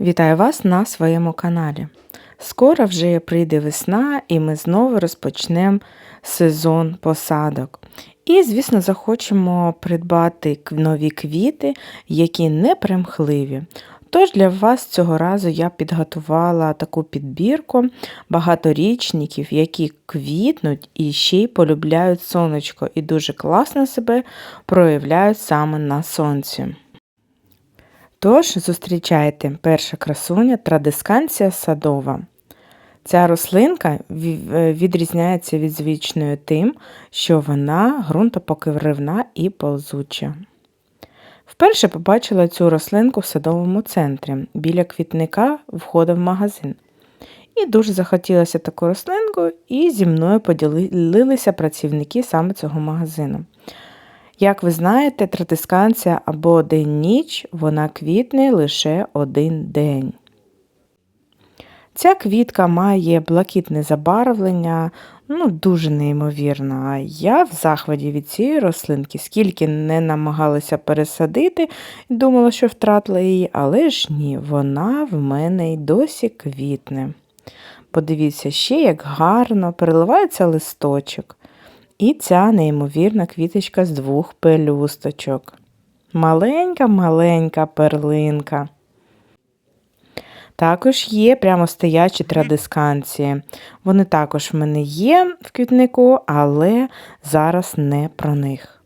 Вітаю вас на своєму каналі. Скоро вже прийде весна, і ми знову розпочнемо сезон посадок. І, звісно, захочемо придбати нові квіти, які не примхливі. Тож для вас цього разу я підготувала таку підбірку багаторічників, які квітнуть і ще й полюбляють сонечко, і дуже класно себе проявляють саме на сонці. Тож зустрічайте перша красуня традисканція садова. Ця рослинка е, відрізняється від звичної тим, що вона ґрунтопокривна і ползуча. Вперше побачила цю рослинку в садовому центрі біля квітника входу в магазин. І дуже захотілося таку рослинку, і зі мною поділилися працівники саме цього магазину. Як ви знаєте, тратисканція або день-ніч вона квітне лише один день. Ця квітка має блакитне забарвлення, ну дуже неймовірно. Я в захваті від цієї рослинки, скільки не намагалася пересадити, думала, що втратила її, але ж ні, вона в мене й досі квітне. Подивіться, ще як гарно переливається листочок. І ця неймовірна квіточка з двох пелюсточок. Маленька-маленька перлинка. Також є прямо стоячі традисканції. Вони також в мене є в квітнику, але зараз не про них.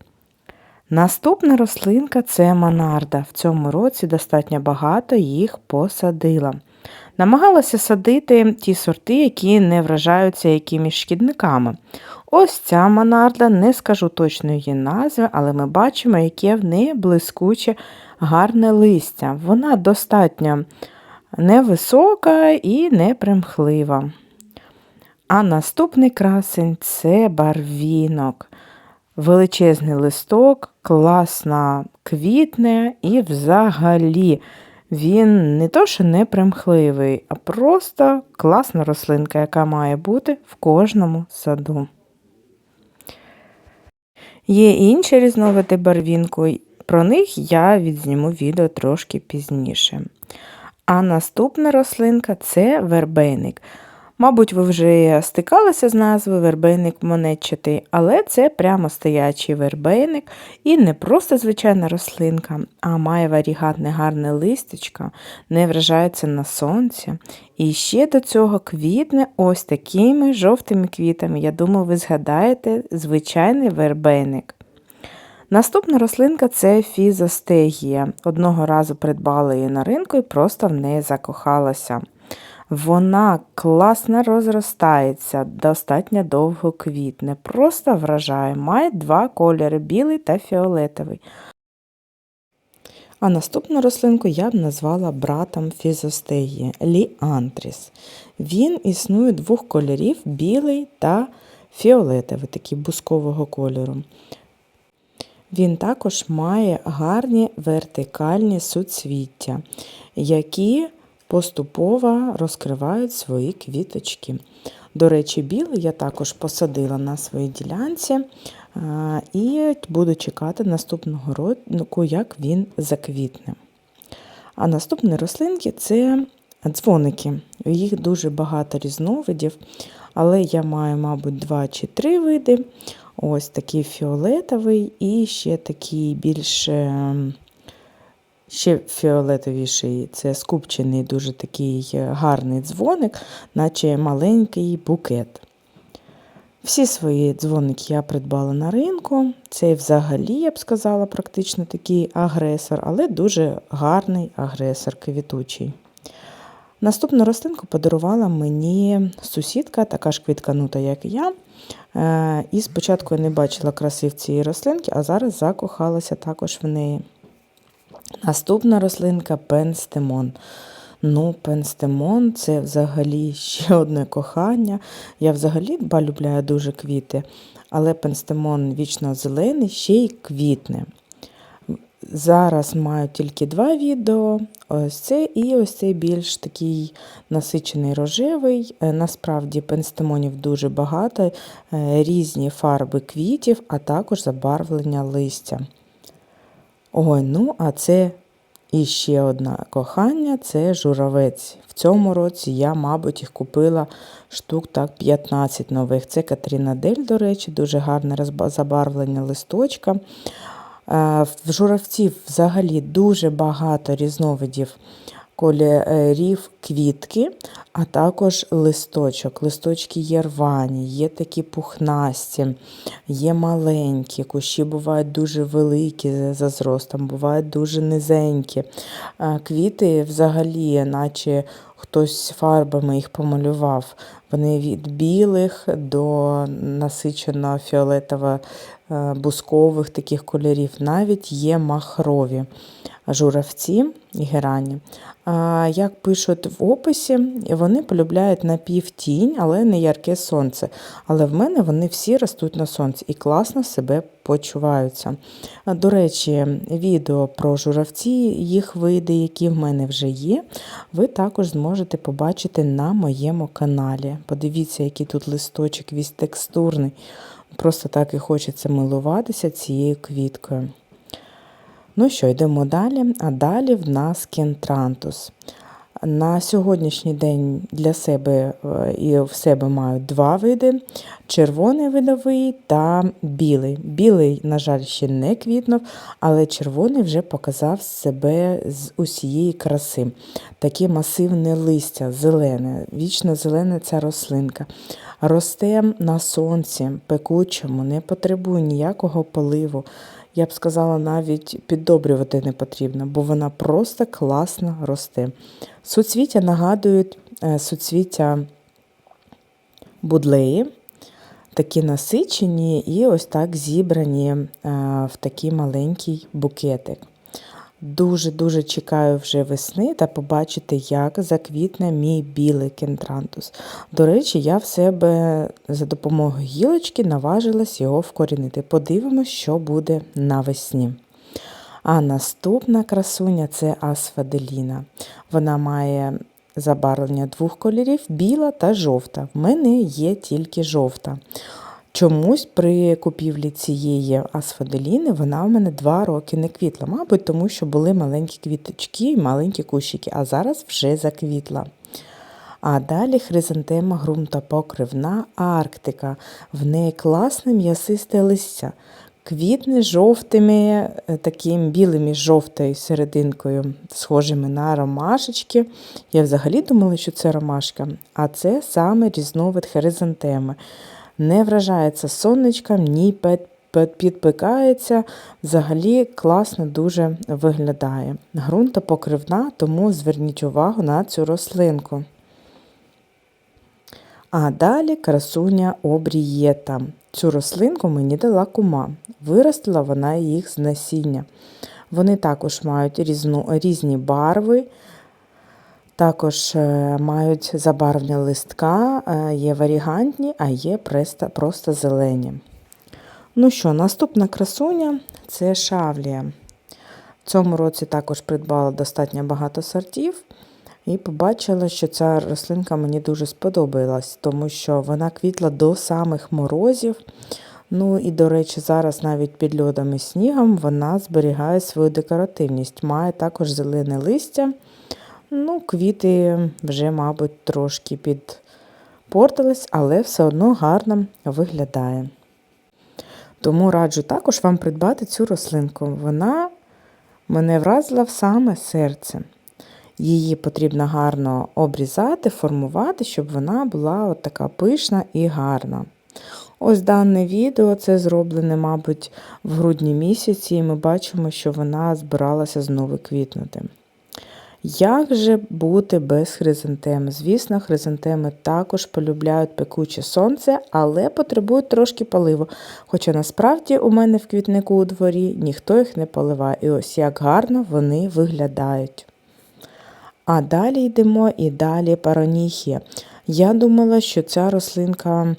Наступна рослинка це монарда. В цьому році достатньо багато їх посадила. Намагалася садити ті сорти, які не вражаються якимись шкідниками. Ось ця монарда, не скажу точно її назви, але ми бачимо, яке в неї блискуче гарне листя. Вона достатньо невисока і непримхлива. А наступний красень це барвінок. Величезний листок, класно квітне і взагалі він не то, що не примхливий, а просто класна рослинка, яка має бути в кожному саду. Є інші різновиди барвінку, про них я відзніму відео трошки пізніше. А наступна рослинка це вербейник. Мабуть, ви вже стикалися з назвою вербейник монетчатий, але це прямо стоячий вербейник і не просто звичайна рослинка, а має варігатне гарне листячко, не вражається на сонці. І ще до цього квітне ось такими жовтими квітами. Я думаю, ви згадаєте звичайний вербейник. Наступна рослинка це фізостегія. Одного разу придбала її на ринку і просто в неї закохалася. Вона класно розростається, достатньо довго квітне, просто вражає. Має два кольори білий та фіолетовий. А наступну рослинку я б назвала братом фізостегії ліантріс. Він існує двох кольорів білий та фіолетовий, такий бускового кольору. Він також має гарні вертикальні суцвіття, які поступово розкривають свої квіточки. До речі, білий я також посадила на своїй ділянці і буду чекати наступного року, як він заквітне. А наступні рослинки це дзвоники. Їх дуже багато різновидів, але я маю, мабуть, два чи три види. Ось такий фіолетовий і ще такий більш ем, ще фіолетовіший. Це скупчений дуже такий е, гарний дзвоник, наче маленький букет. Всі свої дзвоники я придбала на ринку. Цей взагалі, я б сказала, практично такий агресор, але дуже гарний агресор квітучий. Наступну рослинку подарувала мені сусідка, така ж квітканута, як і я. Е, І спочатку я не бачила краси в цій рослинки, а зараз закохалася також в неї. Наступна рослинка пенстемон. Ну, пенстемон це взагалі ще одне кохання. Я взагалі полюбляю дуже квіти, але пенстемон вічно зелений, ще й квітне. Зараз маю тільки два відео. Ось це і ось цей більш такий насичений рожевий. Е, Насправді пенстемонів дуже багато, е, різні фарби квітів, а також забарвлення листя. Ой, ну, а це іще одна кохання це журавець. В цьому році я, мабуть, їх купила штук так 15 нових. Це Катріна Дель, до речі, дуже гарне забарвлення листочка. Е, В журавців взагалі дуже багато різновидів кольорів квітки, а також листочок. Листочки є рвані, є такі пухнасті, є маленькі, кущі бувають дуже великі за зростом, бувають дуже низенькі. Е, Квіти взагалі, наче хтось фарбами їх помалював. Вони від білих до насичено фіолетово е, бускових таких кольорів. Навіть є махрові журавці і герані. Як пишуть в описі, вони полюбляють напівтінь, але не ярке сонце. Але в мене вони всі ростуть на сонці і класно себе почуваються. До речі, відео про журавці, їх види, які в мене вже є, ви також зможете побачити на моєму каналі. Подивіться, який тут листочок, весь текстурний. Просто так і хочеться милуватися цією квіткою. Ну що, йдемо далі. А далі в нас кентрантус. На сьогоднішній день для себе е, і в себе маю два види: червоний видовий та білий. Білий, на жаль, ще не квітнув, але червоний вже показав себе з усієї краси. Таке масивне листя, зелене, вічно зелена ця рослинка. Росте на сонці, пекучому, не потребує ніякого поливу. Я б сказала, навіть піддобрювати не потрібно, бо вона просто класно росте. Суцвіття нагадують е, суцвіття будлеї, такі насичені і ось так зібрані е, в такий маленький букетик. Дуже-дуже чекаю вже весни та побачити, як заквітне мій білий кентрантус. До речі, я в себе за допомогою гілочки наважилась його вкорінити. Подивимось, що буде навесні. А наступна красуня це асфаделіна. Вона має забарвлення двох кольорів біла та жовта. В мене є тільки жовта. Чомусь при купівлі цієї асфаделіни вона в мене два роки не квітла. Мабуть, тому що були маленькі квіточки і маленькі кущики, а зараз вже заквітла. А далі хризантема ґрунтопокривна Арктика. В неї класне м'ясисте листя. Квітне жовтими, е, таким білими жовтою серединкою, схожими на ромашечки. Я взагалі думала, що це ромашка, а це саме різновид хризантеми не вражається сонечком, ні підпикається. Взагалі класно дуже виглядає. Грунтопокривна, тому зверніть увагу на цю рослинку. А далі красуня обрієта. Цю рослинку мені дала кума. Виростила вона їх з насіння. Вони також мають різну, різні барви. Також е, мають забарвлення листка, е, є варігантні, а є просто, просто зелені. Ну що, наступна красуня це шавлія. В цьому році також придбала достатньо багато сортів і побачила, що ця рослинка мені дуже сподобалась, тому що вона квітла до самих морозів. Ну і, до речі, зараз навіть під льодом і снігом вона зберігає свою декоративність, має також зелене листя. Ну, квіти вже, мабуть, трошки підпортились, але все одно гарно виглядає. Тому раджу також вам придбати цю рослинку. Вона мене вразила в саме серце. Її потрібно гарно обрізати, формувати, щоб вона була от така пишна і гарна. Ось дане відео це зроблене, мабуть, в грудні місяці, і ми бачимо, що вона збиралася знову квітнути. Як же бути без хризантеми? Звісно, хризантеми також полюбляють пекуче сонце, але потребують трошки поливу. Хоча насправді у мене в квітнику у дворі ніхто їх не поливає. І ось як гарно вони виглядають. А далі йдемо і далі пароніхія. Я думала, що ця рослинка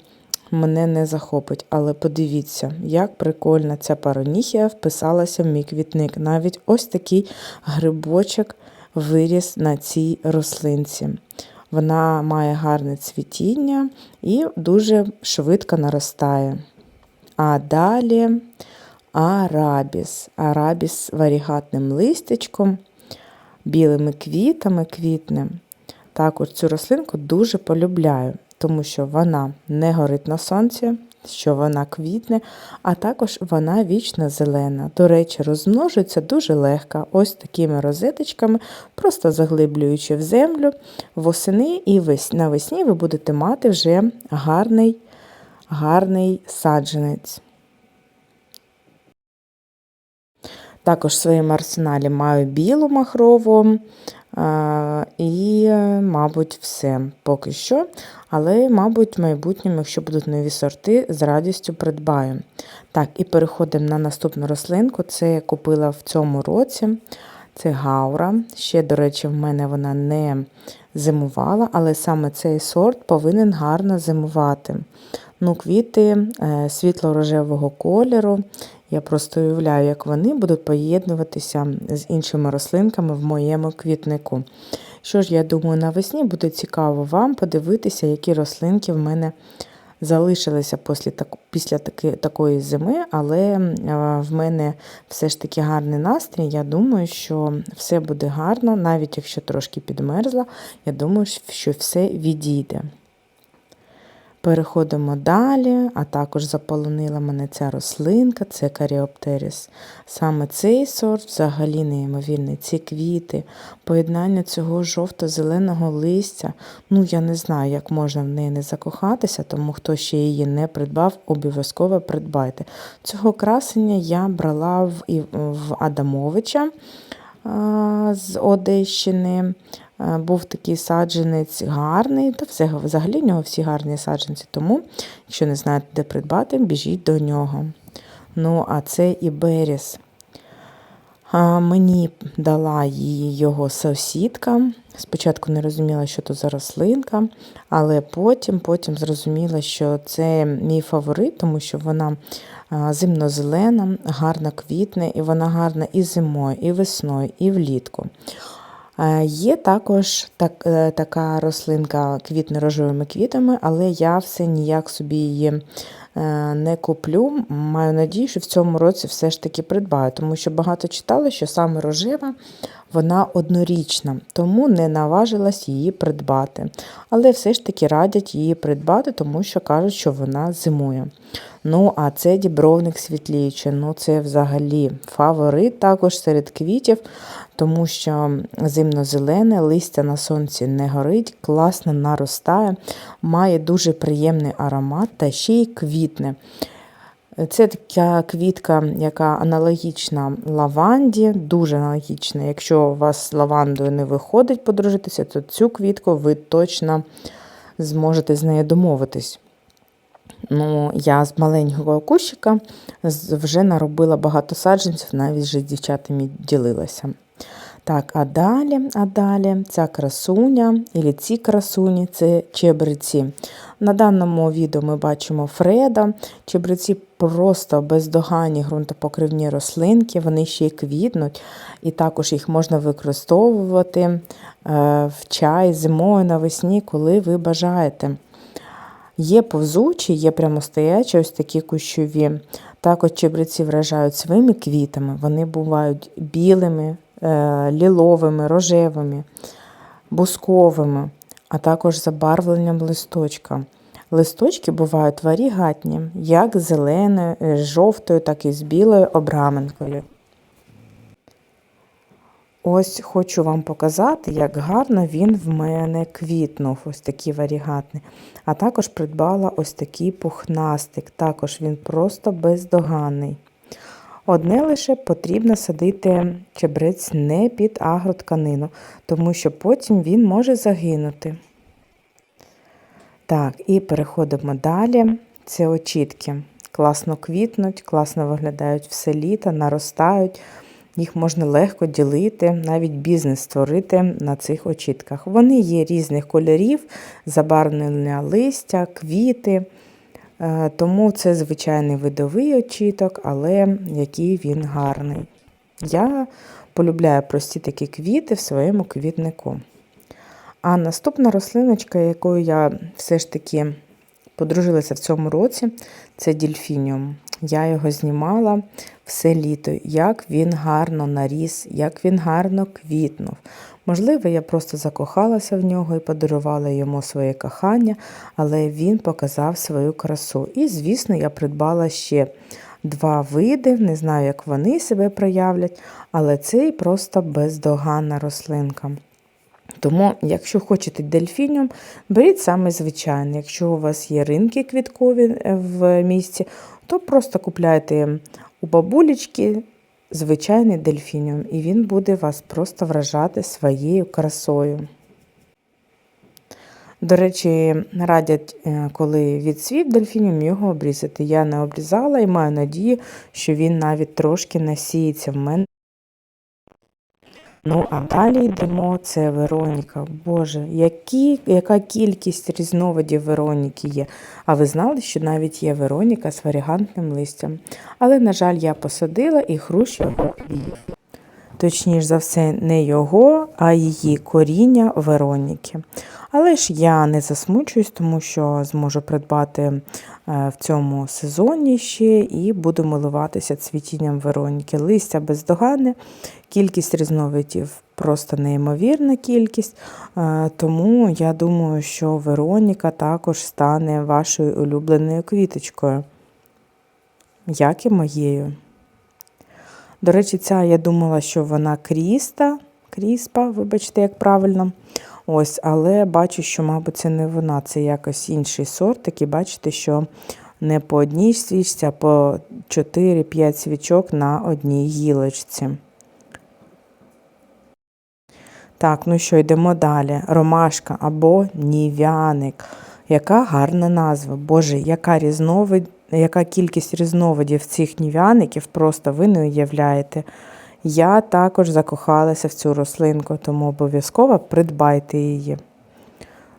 мене не захопить, але подивіться, як прикольно ця пароніхія вписалася в мій квітник. Навіть ось такий грибочок виріс на цій рослинці. Вона має гарне цвітіння і дуже швидко наростає. А далі арабіс. Арабіс варігатним листячком. білими квітами квітне. Також цю рослинку дуже полюбляю, тому що вона не горить на сонці, що вона квітне, а також вона вічно зелена. До речі, розмножується дуже легко, ось такими розеточками, просто заглиблюючи в землю восени і навесні ви будете мати вже гарний, гарний саджанець. Також в своєму арсеналі маю білу махрову і, мабуть, все поки що. Але, мабуть, в майбутньому, якщо будуть нові сорти, з радістю придбаю. Так, і переходимо на наступну рослинку. Це я купила в цьому році. Це гаура. Ще, до речі, в мене вона не зимувала, але саме цей сорт повинен гарно зимувати. Ну, квіти е, світло-рожевого кольору. Я просто уявляю, як вони будуть поєднуватися з іншими рослинками в моєму квітнику. Що ж, я думаю, навесні буде цікаво вам подивитися, які рослинки в мене залишилися після, після таки, такої зими, але в мене все ж таки гарний настрій. Я думаю, що все буде гарно, навіть якщо трошки підмерзла, я думаю, що все відійде. Переходимо далі, а також заполонила мене ця рослинка, це каріоптеріс. Саме цей сорт взагалі неймовірний. Ці квіти, поєднання цього жовто-зеленого листя. Ну, я не знаю, як можна в неї не закохатися, тому хто ще її не придбав, обов'язково придбайте. Цього красення я брала в, в Адамовича з Одещини. Е, Був такий саджанець гарний, та взагалі в нього всі гарні саджанці. Тому, якщо не знаєте, де придбати, біжіть до нього. Ну, а це і Беріс. А, Мені дала її його сусідка. Спочатку не розуміла, що то за рослинка, але потім, потім зрозуміла, що це мій фаворит, тому що вона зимно-зелена, гарно квітне, і вона гарна і зимою, і весною, і влітку. Є також так, е, така рослинка квітне рожевими квітами, але я все ніяк собі її е, не куплю. Маю надію, що в цьому році все ж таки придбаю, тому що багато читала, що саме рожева вона однорічна, тому не наважилась її придбати. Але все ж таки радять її придбати, тому що кажуть, що вона зимує. Ну, а це дібровник світліючий. Ну, це взагалі фаворит також серед квітів, тому що зимно-зелене, листя на сонці не горить, класно наростає, має дуже приємний аромат та ще й квітне. Це така квітка, яка аналогічна лаванді, дуже аналогічна. Якщо у вас з лавандою не виходить подружитися, то цю квітку ви точно зможете з нею домовитись. Ну, я з маленького кущика вже наробила багато саджанців, навіть вже з дівчатами ділилася. Так, а далі, а далі ця красуня, і ці красуні це чебреці. На даному відео ми бачимо Фреда. Чебреці просто бездоганні ґрунтопокривні рослинки, вони ще й квітнуть, і також їх можна використовувати е, в чай зимою навесні, коли ви бажаєте. Є повзучі, є прямостоячі, ось такі кущові. Також чебреці вражають своїми квітами. Вони бувають білими, ліловими, рожевими, бусковими, а також забарвленням листочка. Листочки бувають варігатні, як зеленою, е, з жовтою, так і з білою обраменкою. Ось хочу вам показати, як гарно він в мене квітнув, ось такий варігатний. А також придбала ось такий пухнастик. Також він просто бездоганний. Одне лише потрібно садити чебрець не під агротканину, тому що потім він може загинути. Так, і переходимо далі. Це очітки. Класно квітнуть, класно виглядають все літо, наростають. Їх можна легко ділити, навіть бізнес створити на цих очітках. Вони є різних кольорів, забарвлення листя, квіти. Е, Тому це звичайний видовий очіток, але який він гарний. Я полюбляю прості такі квіти в своєму квітнику. А наступна рослиночка, якою я все ж таки подружилася в цьому році, це дільфініум. Я його знімала все літо, як він гарно наріс, як він гарно квітнув. Можливо, я просто закохалася в нього і подарувала йому своє кохання, але він показав свою красу. І, звісно, я придбала ще два види, не знаю, як вони себе проявлять, але цей просто бездоганна рослинка. Тому, якщо хочете дельфініум, беріть саме звичайний. Якщо у вас є ринки квіткові е, в місті, то просто купляйте у бабулечки звичайний дельфініум, і він буде вас просто вражати своєю красою. До речі, радять, е, коли відсвів дельфініум, його обрізати. Я не обрізала і маю надію, що він навіть трошки насіється в мене. Ну, а далі йдемо, це Вероніка. Боже, які, яка кількість різновидів Вероніки є. А ви знали, що навіть є Вероніка з варігантним листям. Але, на жаль, я посадила і хрущ його їв. Точніше за все, не його, а її коріння Вероніки. Але ж я не засмучуюсь, тому що зможу придбати е, в цьому сезоні ще і буду милуватися цвітінням Вероніки. Листя бездоганне, кількість різновидів просто неймовірна кількість. Е, Тому я думаю, що Вероніка також стане вашою улюбленою квіточкою, як і моєю. До речі, ця я думала, що вона кріста, кріспа, вибачте, як правильно. Ось, але бачу, що, мабуть, це не вона, це якось інший сорт. Такий, бачите, що не по одній свічці, а по 4-5 свічок на одній гілочці. Так, ну що, йдемо далі. Ромашка або нів'яник. Яка гарна назва. Боже, яка різновид, яка кількість різновидів цих нів'яників, просто ви не уявляєте. Я також закохалася в цю рослинку, тому обов'язково придбайте її.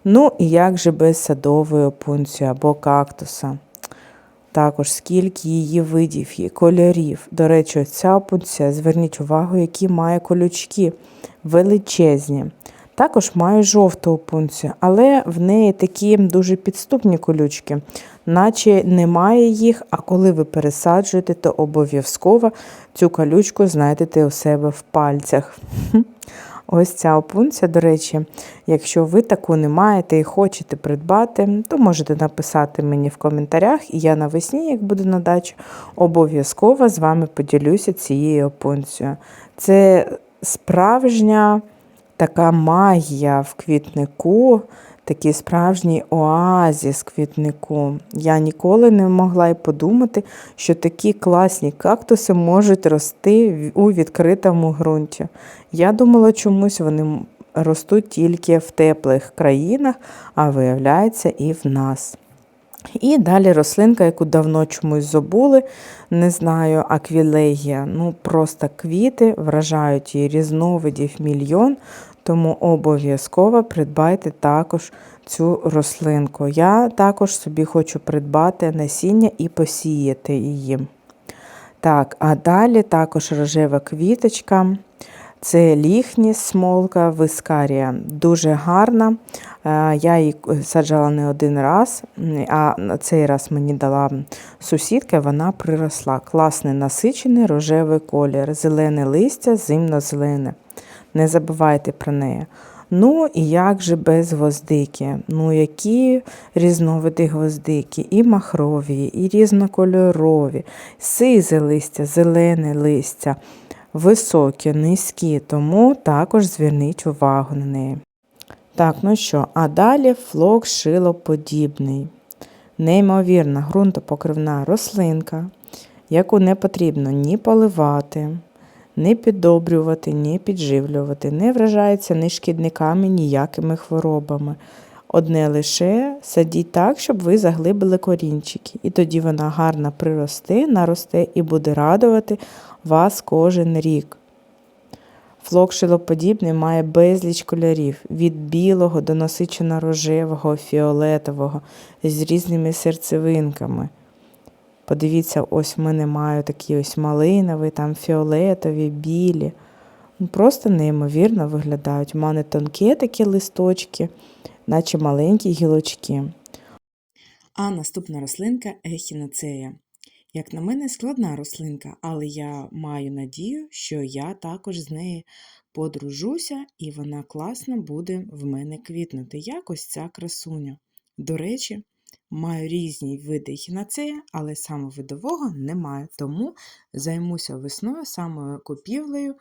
Ну, і як же без садової опунції або кактуса. Також скільки її видів, є кольорів. До речі, ця опунція, зверніть увагу, які має колючки величезні. Також має жовту опунцію, але в неї такі дуже підступні колючки, наче немає їх, а коли ви пересаджуєте, то обов'язково цю колючку знайдете у себе в пальцях. Ось ця опунція, до речі, якщо ви таку не маєте і хочете придбати, то можете написати мені в коментарях, і я навесні, як буду на дачу, обов'язково з вами поділюся цією опунцією. Це справжня така магія в квітнику, такий справжній оазіс квітнику. Я ніколи не могла й подумати, що такі класні кактуси можуть рости у відкритому ґрунті. Я думала, чомусь вони ростуть тільки в теплих країнах, а виявляється, і в нас. І далі рослинка, яку давно чомусь забули, не знаю, аквілегія. Ну, просто квіти вражають її різновидів мільйон, тому обов'язково придбайте також цю рослинку. Я також собі хочу придбати насіння і посіяти її. Так, а далі також рожева квіточка. Це ліхніс смолка вискарія. Дуже гарна. Е, я її саджала не один раз, а цей раз мені дала сусідка, вона приросла. Класний насичений рожевий колір, зелене листя, зимно-зелене. Не забувайте про неї. Ну і як же без гвоздики? Ну, які різновиди гвоздики, і махрові, і різнокольорові, сизе листя, зелене листя високі, низькі, тому також зверніть увагу на неї. Так, ну що, а далі флок шилоподібний. Неймовірна ґрунтопокривна рослинка, яку не потрібно ні поливати, ні піддобрювати, ні підживлювати, не вражається ні шкідниками, ніякими хворобами. Одне лише садіть так, щоб ви заглибили корінчики. І тоді вона гарно приросте, наросте і буде радувати вас кожен рік. Флок шилоподібний має безліч кольорів від білого до насичено рожевого, фіолетового з різними серцевинками. Подивіться, ось в мене маю такі ось малинові, там фіолетові, білі. Ну, просто неймовірно виглядають. У мене тонкі такі листочки, наче маленькі гілочки. А наступна рослинка ехінацея. Як на мене, складна рослинка, але я маю надію, що я також з нею подружуся і вона класно буде в мене квітнути, як ось ця красуня. До речі, маю різні види хінацея, але саме видового немає, тому займуся весною самою купівлею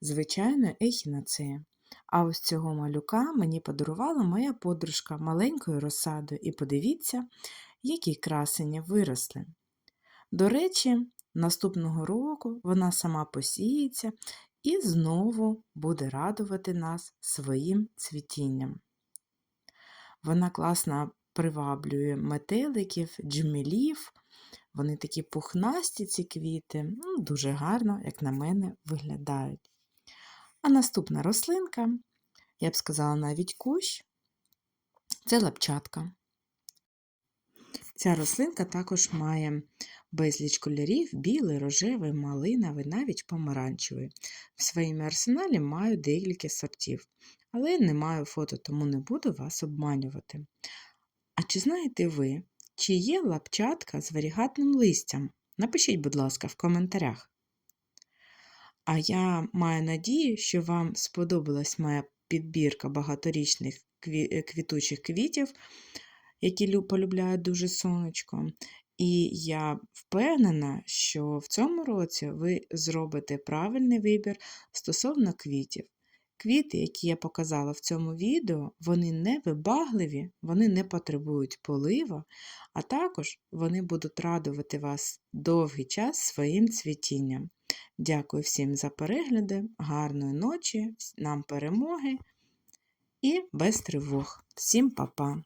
звичайної ехінацея. А ось цього малюка мені подарувала моя подружка маленькою розсадою, і подивіться, які красені виросли. До речі, наступного року вона сама посіється і знову буде радувати нас своїм цвітінням. Вона класно приваблює метеликів, джмелів. Вони такі пухнасті, ці квіти, ну, дуже гарно, як на мене, виглядають. А наступна рослинка, я б сказала навіть кущ, це лапчатка. Ця рослинка також має безліч кольорів: білий, рожевий, малиновий, навіть помаранчевий. В своєму арсеналі маю декілька сортів, але не маю фото, тому не буду вас обманювати. А чи знаєте ви, чи є лапчатка з варігатним листям? Напишіть, будь ласка, в коментарях. А я маю надію, що вам сподобалась моя підбірка багаторічних квітучих квітів, які полюбляють дуже сонечко. І я впевнена, що в цьому році ви зробите правильний вибір стосовно квітів. Квіти, які я показала в цьому відео, вони не вибагливі, вони не потребують полива, а також вони будуть радувати вас довгий час своїм цвітінням. Дякую всім за перегляди, гарної ночі, нам перемоги і без тривог. Всім па-па!